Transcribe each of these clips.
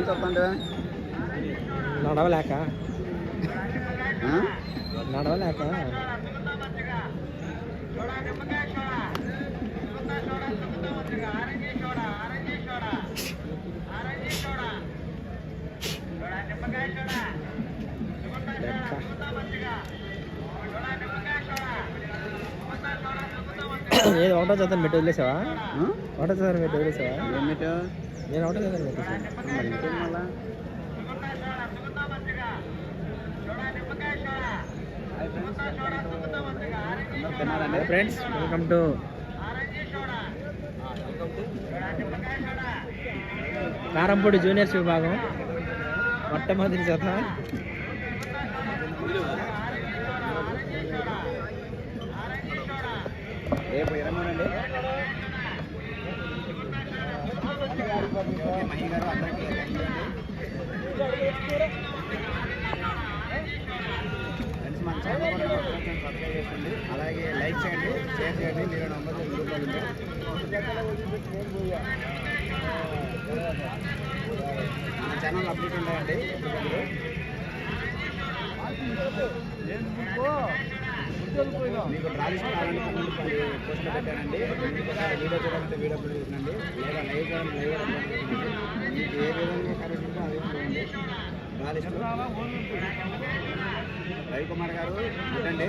ಏನು ತಗೊಂಡೆ ನಡವಲ್ಲ ಯಾಕ? ನಡವಲ್ಲ ಯಾಕ? ಆರೆಂಜ್ ఏది ఒకటో చదువు పెట్టి వదిలేసావా? ఒకటో చదువు పెట్టి వదిలేసావా? ఏమిటో నేను ఒకటో చదువు మళ్ళా తిన్నారండి friends welcome to Karampudi juniors విభాగం. మొట్టమొదటి జత. రేపు ఇరవై అండి మహి గారు అందరికీ ఫ్రెండ్స్ మన ఛానల్ సబ్స్క్రైబ్ చేసుకోండి. అలాగే లైక్ చేయండి షేర్ చేయండి. మీరు నంబర్ మన ఛానల్ అప్డేట్ ఉంటాయండి మీకు ట్రాడిషనల్ కావాలంటే కమెంట్ పెట్టానండి వీడియో చూడాలంటే వీడియో కూడా లేదా లైవ్ చూడండి లైవ్ మీకు ఏ విధంగా కరెక్ట్ అదే చూడండి. డ్రాలిస్ట్ రవికుమార్ గారు చూడండి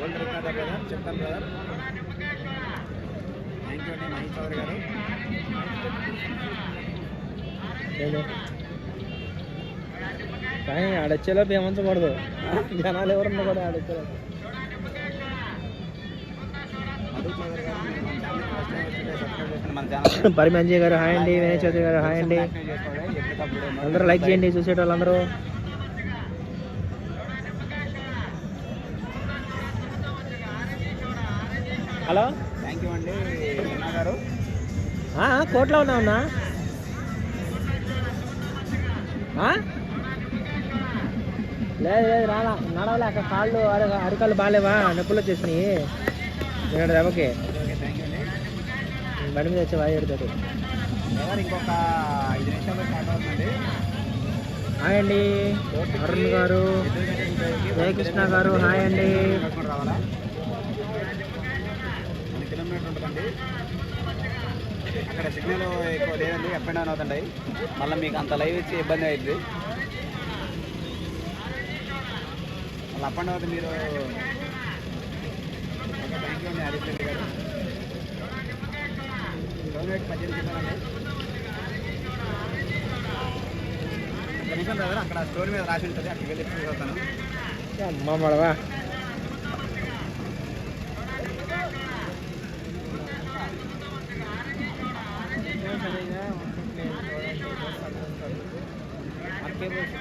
ఓల్డ్ రికార్డర్ కదా చెప్తాను బ్రదర్ గారు. కానీ ఆడొచ్చేలా ఏమంచకూడదు. జనాలు ఎవరున్నా కూడా ఆడొచ్చేలా మధు గారు హాయ్ అండి. వినయ్ చౌదరి గారు హాయ్ అండి. అందరూ లైక్ చేయండి చూసేటోళ్ళందరూ. హలో? కోట్లో ఉన్నా ఉన్నా ఆ? లేదు లేదు రాలా. నడవలేక కాళ్ళు అర అరికాళ్ళు బాగాలేవా? నొప్పులు వచ్చేసినాయి. నేను దెబ్బకి. బండి మీద వచ్చే వాయి ఇంకొక ఐదు అవుతుందండి? హాయ్ అండి. అరుణ్ గారు. జయకృష్ణ గారు హాయ్ అండి. కిలోమీటర్ ఉంటుందండి. అక్కడ సిగ్నల్ ఎక్కువ లేదండి అప్ అండ్ డౌన్ అవుతుంటాయి. మళ్ళీ మీకు అంత లైవ్ ఇచ్చి ఇబ్బంది అవుతుంది మళ్ళీ అప్ అండ్ డౌన్ మీరు థ్యాంక్ యూ అండి ఆదిత్య రెడ్డి గారు. పద్దెనిమిది చెప్పారండి నిమిషం అక్కడ స్టోర్ మీద రాసి ఉంటుంది అక్కడికి వెళ్ళి చూసి అమ్మా అమ్మ మడవా. que hemos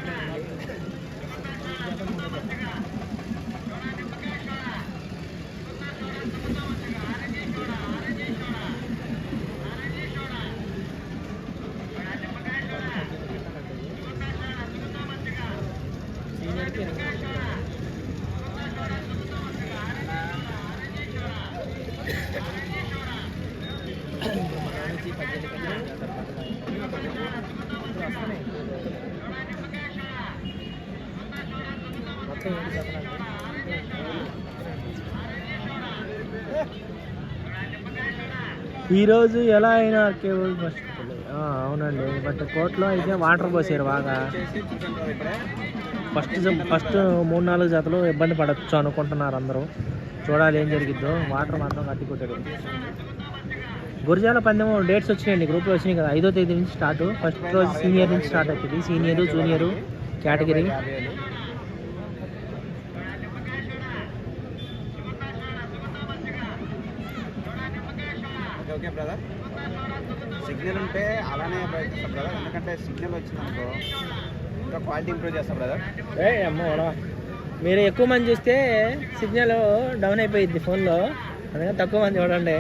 ఈరోజు ఎలా అయినా కేబుల్ ఫస్ట్ అవునండి. బట్ కోర్టులో అయితే వాటర్ పోసారు బాగా. ఫస్ట్ జం- ఫస్ట్ మూడు నాలుగు జతలు ఇబ్బంది పడచ్చు అనుకుంటున్నారు అందరూ. చూడాలి ఏం జరిగిద్దో. వాటర్ మాత్రం కట్టి కొట్టాడు గురిజాల పందెం డేట్స్ వచ్చినాయండి. గ్రూప్లో వచ్చినాయి కదా. ఐదో తేదీ నుంచి స్టార్ట్. ఫస్ట్ రోజు సీనియర్ నుంచి స్టార్ట్ అవుతుంది. సీనియర్ జూనియర్ కేటగిరీ యాభై వేలు ఓకే ఓకే బ్రదర్ సిగ్నల్ ఉంటే అలానే ప్రయత్నిస్తాం బ్రదర్ ఎందుకంటే సిగ్నల్ వచ్చిందనుకో ఇంకా క్వాలిటీ ఇంప్రూవ్ చేస్తాం బ్రదర్. ఏ మీరు ఎక్కువ మంది చూస్తే సిగ్నల్ డౌన్ అయిపోయింది ఫోన్లో అందుకని తక్కువ మంది చూడండి.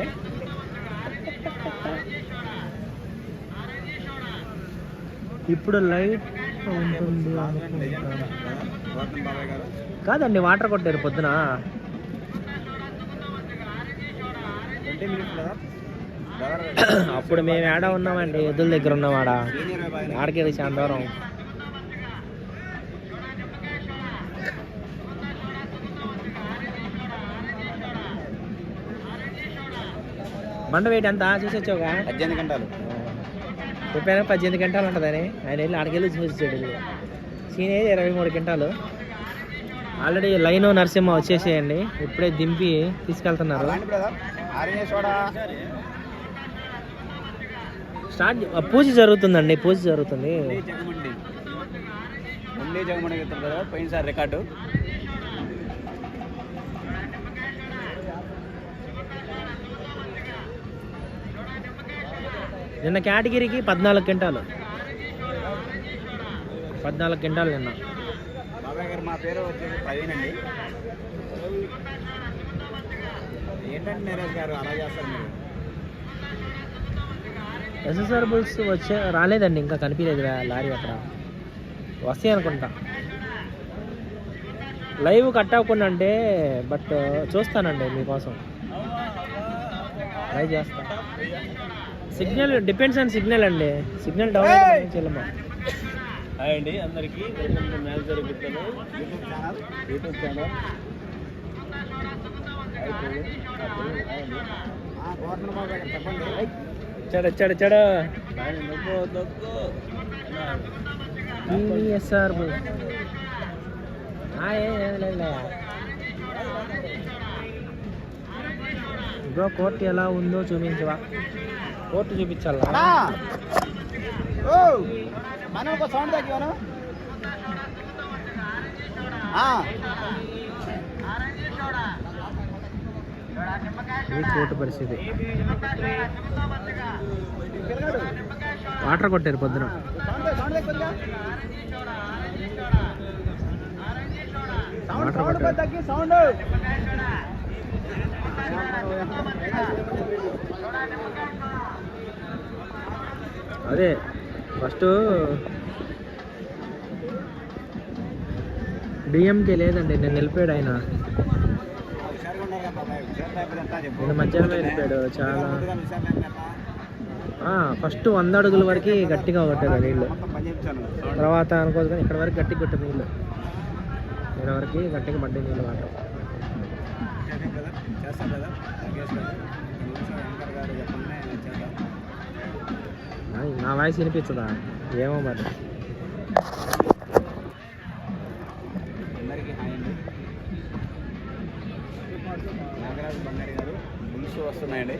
ఇప్పుడు లైట్ ఉంటుంది కాదండి వాటర్ కొట్టారు పొద్దున. ట్వంటీ మినిట్స్ అప్పుడు మేము ఏడ ఉన్నామండి? ఎద్దుల దగ్గర ఉన్నాం ఆడ సీనియర్ బాబాయ్ ఆడికి వెళ్ళి చాలా దూరం బండ వెయిట్ ఎంత? చూసి వచ్చావుగా? పద్దెనిమిది గంటలు. చెప్పాను పద్దెనిమిది గంటలు ఉంటుందని. ఆయన వెళ్ళి ఆడికి వెళ్ళి చూసి వచ్చాడు. సీన్ ఏది? ఇరవై మూడు గంటలు. ఆల్రెడీ లైన్ నరసింహ వచ్చేసేయండి. ఇప్పుడే దింపి తీసుకెళ్తున్నారు. స్టార్ట్ పూజ జరుగుతుందండి పూజ జరుగుతుంది. జగమండి. ఉండే జగమండి కదా పోయినసారి రికార్డు. నిన్న కేటగిరీకి పద్నాలుగు గంటలు పద్నాలుగు గంటలు నిన్న. బాబాయ్ గారు మా పేరు వచ్చేసి ప్రవీణ్ అండి. ఏంటంటే నీరజ్ గారు అలా చేస్తారు మీరు? ఎస్ఎస్ఆర్ బుల్స్ వచ్చే రాలేదండి ఇంకా కనిపించలేదు లారీ అక్కడ. వస్తాయి అనుకుంటా. లైవ్ కట్ అవ్వకుండా అంటే బట్ చూస్తానండి మీకోసం. లైవ్ చేస్తా. సిగ్నల్ డిపెండ్స్ ఆన్ సిగ్నల్ అండి. సిగ్నల్ డౌన్ చెల్లమ్మ. హాయ్ అండి అందరికీ manager YouTube channel. YouTube channel. చెడ చెడ బ్రో కోర్టు ఎలా ఉందో చూపించవా? కోర్టు చూపించాలా? మనం ఒక సౌండ్ తగ్గివాను ఈ కోర్టు పరిస్థితి. వాటర్ కొట్టారు పొద్దున. వాటర్ సౌండ్ అదే ఫస్ట్ డిఎంకే లేదండి నేను వెళ్ళిపోయాడు ఆయన. నిన్న మధ్యాహ్నం వెళ్ళిపోయాడు చాలా. ఫస్ట్ వంద అడుగుల వరకు గట్టిగా కొట్టారు నీళ్ళు తర్వాత అనుకోదు కానీ ఇక్కడ వరకు గట్టిగా కొట్టారు నీళ్ళు ఇక్కడ వరకు గట్టిగా పడ్డాయి నీళ్ళు నా- నా వాయిస్ వినిపించదా ఏమో మరి. వస్తున్నాయండి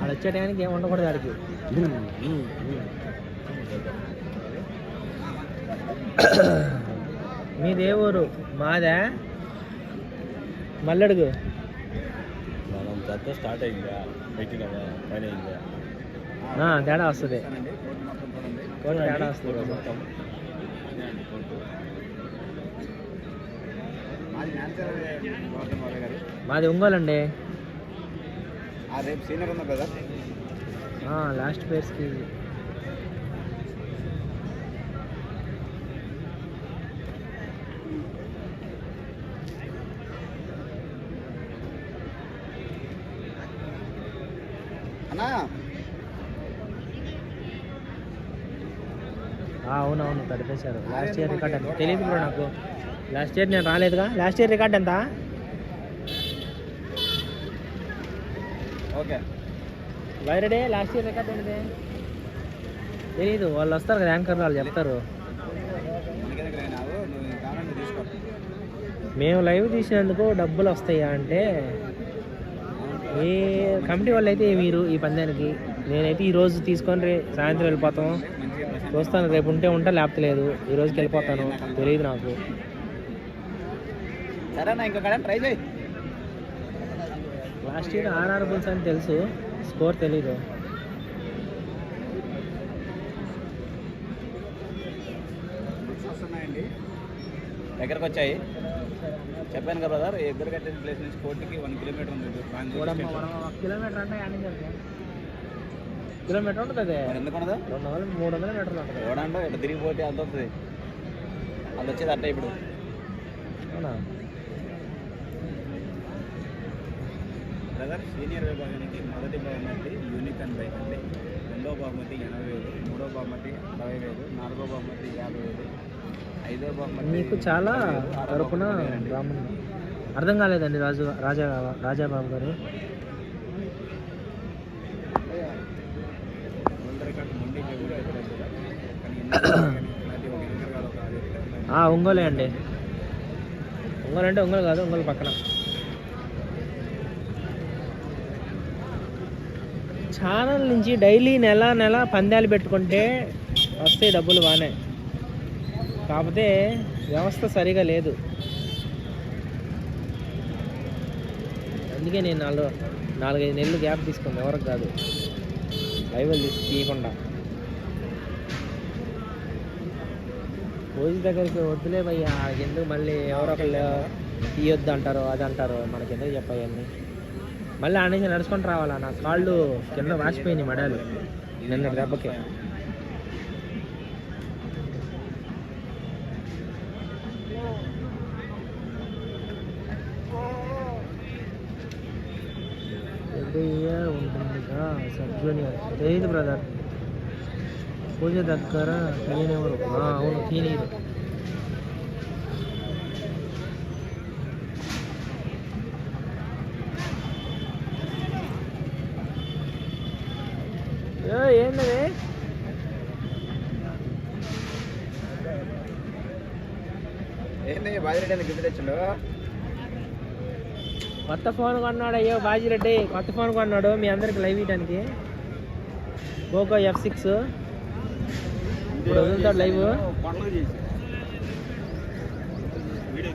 ఆడ వచ్చే టైంకి ఏం ఉండకూడదు ఆడికి. మీది ఊరు మాదా? మల్లడుగు స్టార్ట్ అయిందా పెట్టినావా పని అయిందా ఆ, తేడా వస్తుంది. తేడా వస్తుంది కోర్టు మొత్తం అదే అండి కోర్టు మాది ఒంగోలు అండి రేపు సీనియర్ ఉందా బ్రదర్ లాస్ట్ పేర్స్కి. అన్నా? అవునవును తడిపేశారు. లాస్ట్ ఇయర్ రికార్డ్ తెలియదు బ్రో నాకు. లాస్ట్ ఇయర్ నేను రాలేదుగా. లాస్ట్ ఇయర్ రికార్డ్ ఎంత? ఓకే. వైరడే లాస్ట్ ఇయర్ రికార్డ్ ఏంటిది? తెలీదు వాళ్ళు వస్తారు కదా యాంకర్ వాళ్ళు చెప్తారు. మేము లైవ్ తీసినందుకు డబ్బులు వస్తాయా అంటే ఈ కమిటీ వాళ్ళు అయితే మీరు ఈ పందానికి నేనైతే ఈ రోజు తీసుకొని రే సాయంత్రం వెళ్ళిపోతాం. చూస్తాను రేపు ఉంటే ఉంటా లేకపోతే లేదు. ఈ రోజుకి వెళ్ళిపోతాను. తెలియదు నాకు. సరేనా ఇంకొక ట్రై చేయి. లాస్ట్ ఇయర్ ఆర్ఆర్ బుల్స్ అని తెలుసు స్కోర్ తెలీదు. దగ్గరకు వచ్చాయి చెప్పాను కదా బ్రదర్ ఎదురు కట్టిన ప్లేస్ నుంచి కోర్టుకి వన్ కిలోమీటర్ ఉంది. కిలోమీటర్ అంటే కిలోమీటర్ ఉంటుంది ఎందుకు ఉండదు? రెండు వందలు మూడు వందల మీటర్లు ఉంటుంది. ఎవడంటే ఇట్లా తిరిగిపోతే అంత వస్తుంది. అది వచ్చేది అట్ట ఇప్పుడు. అవునా? బ్రదర్ సీనియర్ విభాగానికి మొదటి బహుమతి యూనికాన్ బైక్ అండి. రెండో బహుమతి ఎనభై వేలు మూడో బహుమతి అరవై వేలు నాలుగో బహుమతి యాభై వేలు ఐదో బహుమతి మీకు చాలా తరపున అర్థం కాలేదండి రాజు రాజా రాజాబాబు గారు. ఒంగోలే అండి. ఒంగోలు అంటే ఒంగోలు కాదు ఒంగోలు పక్కన. ఛానల్ నుంచి డైలీ నెల నెల పందాలు పెట్టుకుంటే వస్తాయి డబ్బులు బాగానే. కాకపోతే వ్యవస్థ సరిగా లేదు. అందుకే నేను నాలుగు నాలుగైదు నెలలు గ్యాప్ తీసుకుంది. ఎవరికి కాదు. లైవ్ తీసి తీయకుండా. రోజు దగ్గరికి వద్దులే భయ్యా. ఎందుకు మళ్ళీ ఎవరొకళ్ళు తీయొద్దు అంటారు అది అంటారు మనకి ఎందుకు చెప్పవన్నీ మళ్ళీ ఆ నుంచి నడుచుకొని రావాలా? నా కాళ్ళు కింద వాచిపోయినాయి మడాలు. నిన్న దెబ్బకి. ఉంటుందిగా సబ్ జూనియర్ తెలియదు బ్రదర్. పూజ దగ్గర తీయనివ్వరు అవును తీయనీరు ఏ, ఏంది ఏంది బాజిరెడ్డి గిఫ్ట్ తెచ్చిండు? కొత్త ఫోన్ కొన్నాడు అయ్యో బాజిరెడ్డి. కొత్త ఫోన్ కొన్నాడు మీ అందరికి లైవ్ ఇయడానికి పోకో ఎఫ్ సిక్స్ ఇప్పుడు వదులుతాడు లైవ్. వీడియో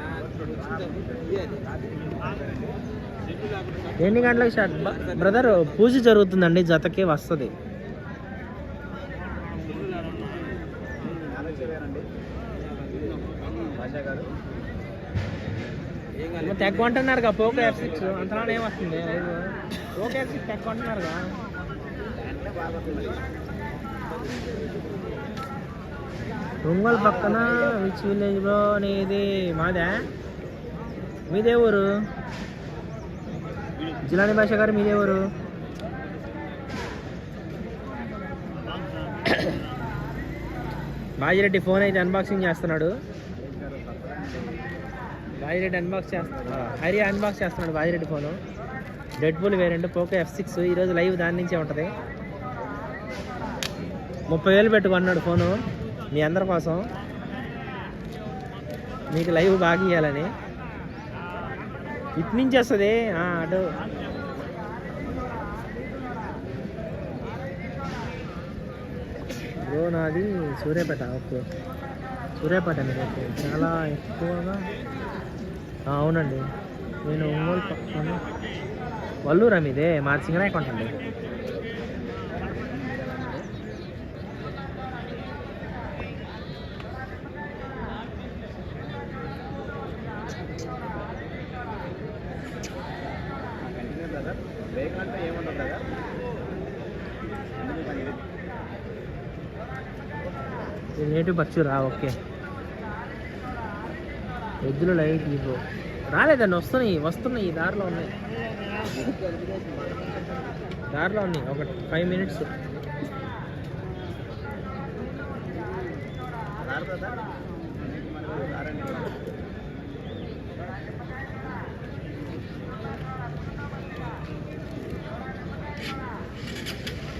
ఎన్ని గంటలకు స్టార్ట్? బ్రదర్ పూజ జరుగుతుందండి జతకి వస్తుంది. తక్కువ అంటున్నారు కదా పోకో ఎఫ్ సిక్స్ అంతలా ఏం వస్తుంది? పోకో ఎఫ్ సిక్స్ తక్కువ అంటున్నారు కదా ఒంగోలు పక్కన విచ్ విలేజ్లో అనేది మాదే. మీదే ఊరు జిలాని భాష గారు మీదే ఊరు బాజిరెడ్డి ఫోన్ అయితే అన్బాక్సింగ్ చేస్తున్నాడు. బాజిరెడ్డి అన్బాక్స్ చేస్తున్నాడు హరి అన్బాక్స్ చేస్తున్నాడు Bajireddy phone. Dead bull variant Poco F six ఈరోజు లైవ్ దాని నుంచే ఉంటుంది. ముప్పై వేలు పెట్టుకున్నాడు ఫోను మీ అందరి కోసం. మీకు లైవ్ బాగా ఇవ్వాలని ఇటు నుంచి వస్తుంది? అటు. బ్రో నాది సూర్యాపేట ఓకే. సూర్యాపేట అండి ఓకే. చాలా ఎక్కువగా అవునండి. నేను ఒంగోలు పక్కన వల్లూరా మీదే? మాది సింగనాయకుంటండి అంటండి కంటిన్యూ బ్రదర్ బ్రేక్ అంటే ఏముండదు బ్రదర్ ఎందుకు పని ఇది? ఇది నేటివ్ ఓకే. ఎద్దులు లైట్ ఇవ్వు. రాలేదండి వస్తున్నాయి వస్తున్నాయి ఈ దారిలో ఉన్నాయి. దారిలో ఉన్నాయి ఒక ఫైవ్ మినిట్స్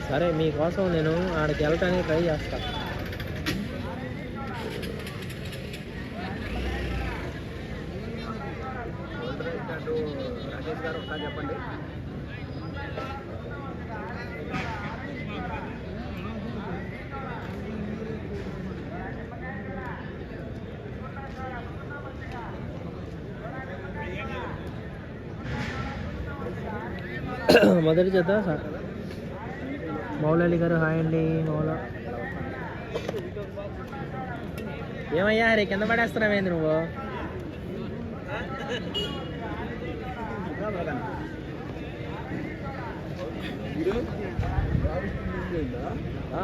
సరే మీకోసం నేను ఆడికి వెళ్ళటానికి ట్రై చేస్తా. మొదటి జత స- మౌలాలి గారు హాయ్ అండి మౌలా ఏమయ్యా రే కింద పడేస్తున్నావేంది నువ్వు ఆ.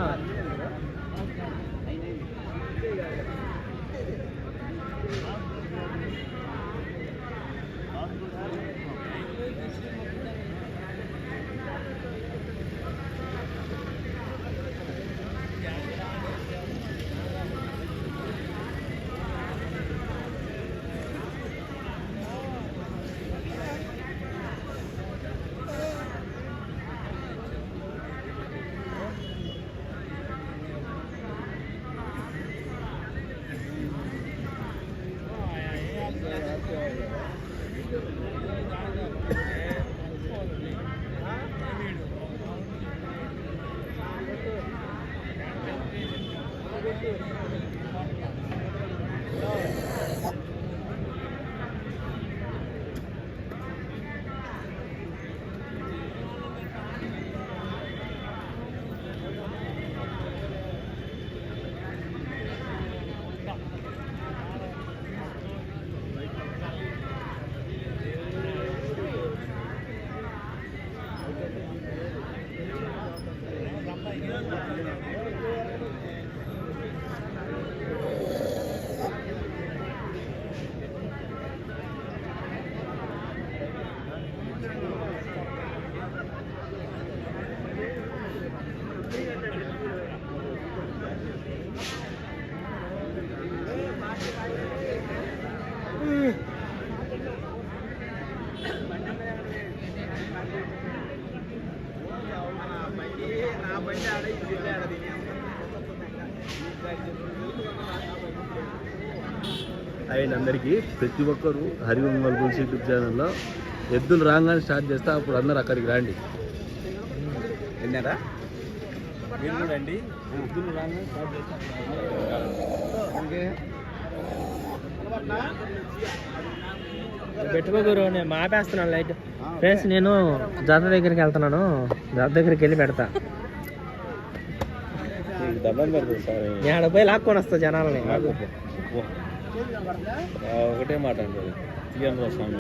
ఆయన అందరికీ ప్రతి ఒక్కరు హరి ఒంగోలు గుల్స్ యూట్యూబ్ ఛానల్లో ఎద్దులు రాగానే స్టార్ట్ చేస్తా అప్పుడు అందరు అక్కడికి రండి. విన్నారా? మీరు కూడా అండి ఎద్దులు రాగానే స్టార్ట్ పెట్టుకోగురు నేను మాపేస్తున్నాను లైట్. ఫ్రెండ్స్ నేను జాతర దగ్గరికి వెళ్తున్నాను. జాతర దగ్గరికి వెళ్ళి పెడతా. దండం పెడతాను పోయి లాక్కొని వస్తా జనాలని. ఒకటే మాట అంటారు తీయండి స్వామి.